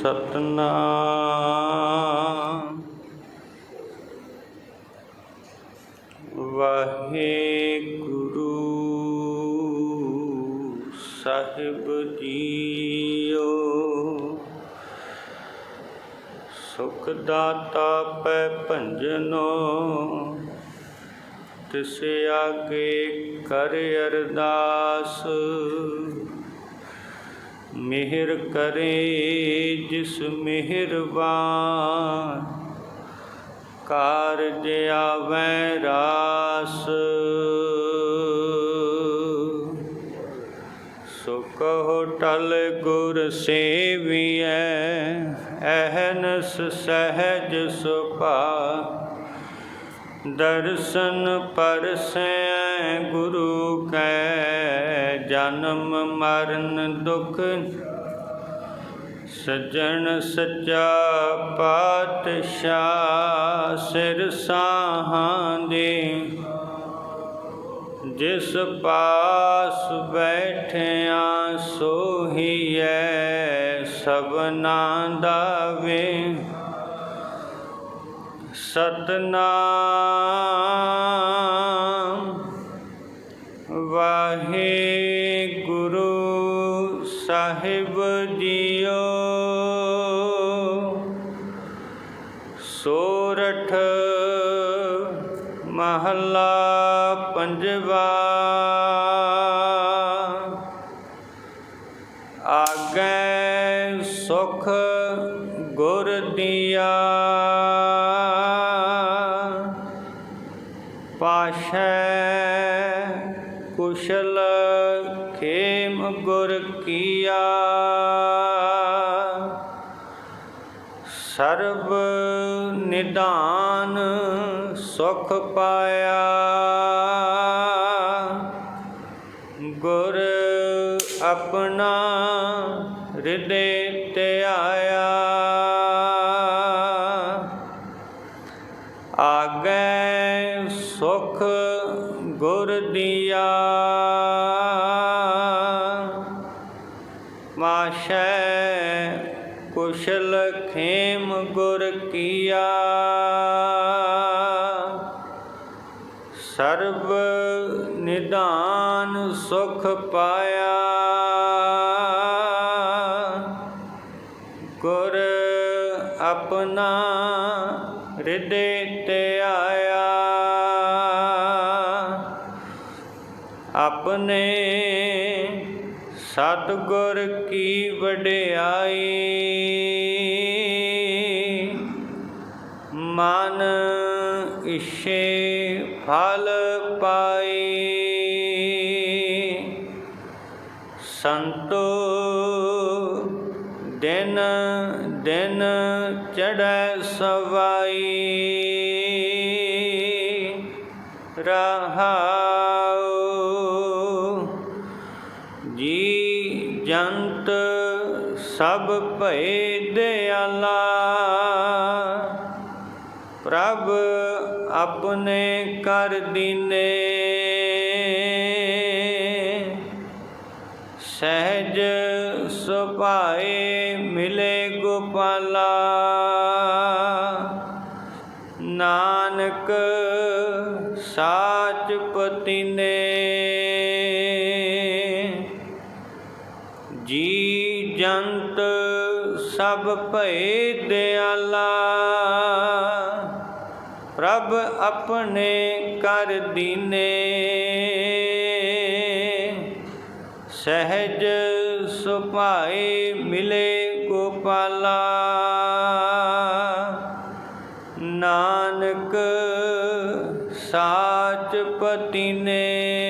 ਸਤਨਾਮ। ਵਾਹਿਗੁਰੂ ਸਾਹਿਬ ਜੀਓ। ਸੁਖ ਦਾਤਾ ਪੈ ਭੰਜਨੋ। ਤਿਸ ਆਗੇ ਕਰ ਅਰਦਾਸ। ਮਿਹਰ ਕਰੇ ਜਿਸ ਮਿਹਰਬਾਨ। ਕਾਰਜ ਆਵੈ ਰਾਸ। ਸੋ ਕਹੋ ਟਲ ਗੁਰ ਸੇਵੀਐ, ਅਹਨਸ ਸਹਿਜ ਸੁਭਾ ਦਰਸ਼ਨ ਪਰਸੈ ਗੁਰੂ ਕੈ, ਜਨਮ ਮਰਨ ਦੁਖ, ਸਜਣ ਸੱਚਾ ਪਾਤਸ਼ਾਹ ਸਿਰ ਸਾਹਾਂ ਦੇ। ਜਿਸ ਪਾਸ ਬੈਠਿਆ ਸੋਹੀਐ ਸਭਨਾ ਦਾ ਵੇ। ਸਤਨਾਮ। ਵਾਹਿਗੁਰੂ ਸਾਹਿਬ ਜੀਓ। ਸੋਰਠ ਮਹੱਲਾ ਪੰਜਵਾ। ਆਗੈ ਸੁਖ ਗੁਰ ਦੀਆ। ਪਾਸ਼ੈ ਕੁਸ਼ਲ ਖੇਮ ਗੁਰ ਕੀਆ। ਸਰਬ ਨਿਦਾਨ ਸੁਖ ਪਾਇਆ। ਗੁਰ ਆਪਣਾ ਹਿਰਦੇ ਧਿਆਇਆ ਆਗੈ ਸੁਖ ਗੁਰ ਦੀਆ। ਮਾਸ਼ੈ ਕੁਸ਼ਲ ਖੇਮ ਗੁਰ ਕੀਆ। ਸਰਬ ਨਿਦਾਨ ਸੁਖ ਪਾਇਆ। ਗੁਰ ਆਪਣਾ ਹਿਰਦੇ ਧਿਆਇਆ ਆਪਣੇ ਸਤਿਗੁਰ ਕੀ ਵਡਿਆਈ। ਮਨ ਇਛੇ ਫਲ ਪਾਈ। ਸੰਤੋ ਦਿਨ ਦਿਨ ਚੜੈ ਸਵਾਈ। ਰਹਾਉ ਜੀ ਸਭ ਭਏ ਦਿਆਲਾ। ਪ੍ਰਭ ਆਪਣੇ ਕਰ ਦੀਨੇ। ਸਹਿਜ ਸੁਭਾਏ ਮਿਲੇ ਗੋਪਾਲਾ। ਨਾਨਕ ਜੰਤ ਸਭ ਭਏ ਦਿਆਲਾ। ਪ੍ਰਭ ਆਪਣੇ ਕਰ ਦੀਨੇ। ਸਹਿਜ ਸੁਭਾਏ ਮਿਲੇ ਗੋਪਾਲਾ। ਨਾਨਕ ਸਾਚ ਪਤੀਨੇ